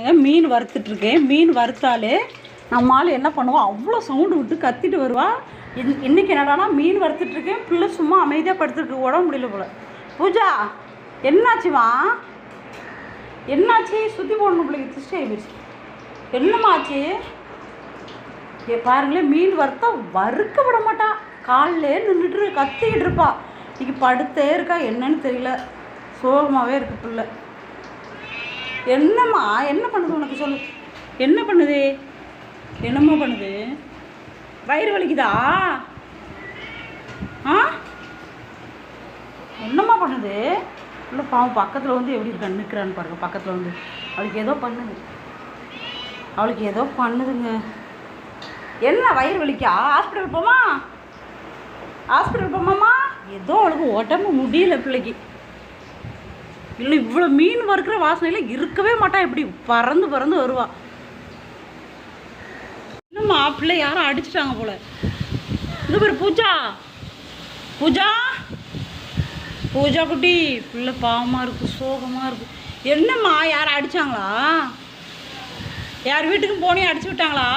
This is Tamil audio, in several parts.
மீன் மீன் வறுத்துட்ருக்கேன் மீன் வறுத்தாலே நம்மால் என்ன பண்ணுவோம் அவ்வளோ சவுண்டு விட்டு கத்திட்டு வருவா. இன் இன்றைக்கி என்னடானா மீன் வறுத்துட்ருக்கேன் பிள்ளை சும்மா அமைதியாக படுத்துட்டு உடம்பு முடியல போல. பூஜா என்னாச்சுமா என்னாச்சு? சுற்றி போடணும் பிள்ளைக்கு திருஷ்டி ஆகிடுச்சு என்னமாச்சு ஏ பாருங்களேன் மீன் வறுத்தா வறுக்க விட மாட்டா. காலிலே நின்றுட்டு கத்திக்கிட்டு இருப்பா. இன்னைக்கு படுத்தே இருக்கா என்னன்னு தெரியல. சோகமாகவே இருக்கு பிள்ளை. என்னம்மா என்ன பண்ணுது உனக்கு சொல்லு. என்ன பண்ணுது? என்னம்மா பண்ணுது. வயிறு வலிக்குதா? ஆ? என்னம்மா பண்ணுது? இல்லை பாவம் பக்கத்தில் வந்து எப்படி இருக்க நிற்கிறான்னு பாருங்க பக்கத்தில் வந்து. அவளுக்கு ஏதோ பண்ணுது. அவளுக்கு ஏதோ பண்ணுதுங்க. என்ன வயிறு வலிக்கா? ஹாஸ்பிட்டல் போமா ஹாஸ்பிட்டல் போமாம்மா ஏதோ அவளுக்கு உடம்பு முடியல பிள்ளைக்கு. இல்லை இவ்வளோ மீன் வறுக்கிற வாசனையில் இருக்கவே மாட்டான் இப்படி பறந்து பறந்து வருவா. என்னம்மா பிள்ளை யாரும் அடிச்சிட்டாங்க போல. இது பேர் பூஜா. பூஜா. பூஜா குட்டி பிள்ளை பாவமாக இருக்கு சோகமாக இருக்கு. என்னம்மா யாரும் அடிச்சாங்களா? யார் வீட்டுக்கும் போனே அடிச்சு விட்டாங்களா?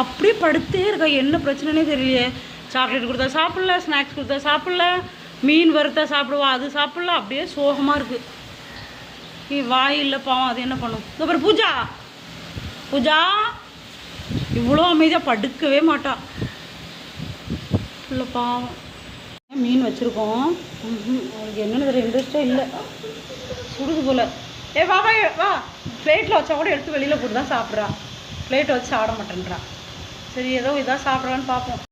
அப்படியே படுத்தே இருக்கா. என்ன பிரச்சனைனே தெரியலையே. சாக்லேட் கொடுத்தா சாப்பிடல ஸ்நாக்ஸ் கொடுத்தா சாப்பிடல. மீன் வறுத்தா சாப்பிடுவா அது சாப்பிட்லாம். அப்படியே சோகமாக இருக்குது நீ வாய் இல்லை பாவம் அது என்ன பண்ணும்? இந்த பூஜா. பூஜா. இவ்வளோ அமைதியாக படுக்கவே மாட்டா. இல்லை பாவம். மீன் வச்சுருக்கோம்? அவளுக்கு என்னென்னு தெரியல இன்ட்ரெஸ்டே இல்லை. சுடுது போல். ஏ வா வா வா. பிளேட்டில் வச்சா கூட எடுத்து வெளியில் போட்டு தான் சாப்பிட்றா. பிளேட்டை வச்சு சாப்பிட மாட்டேன்றா சரி ஏதோ இதாக சாப்பிட்றான்னு பார்ப்போம்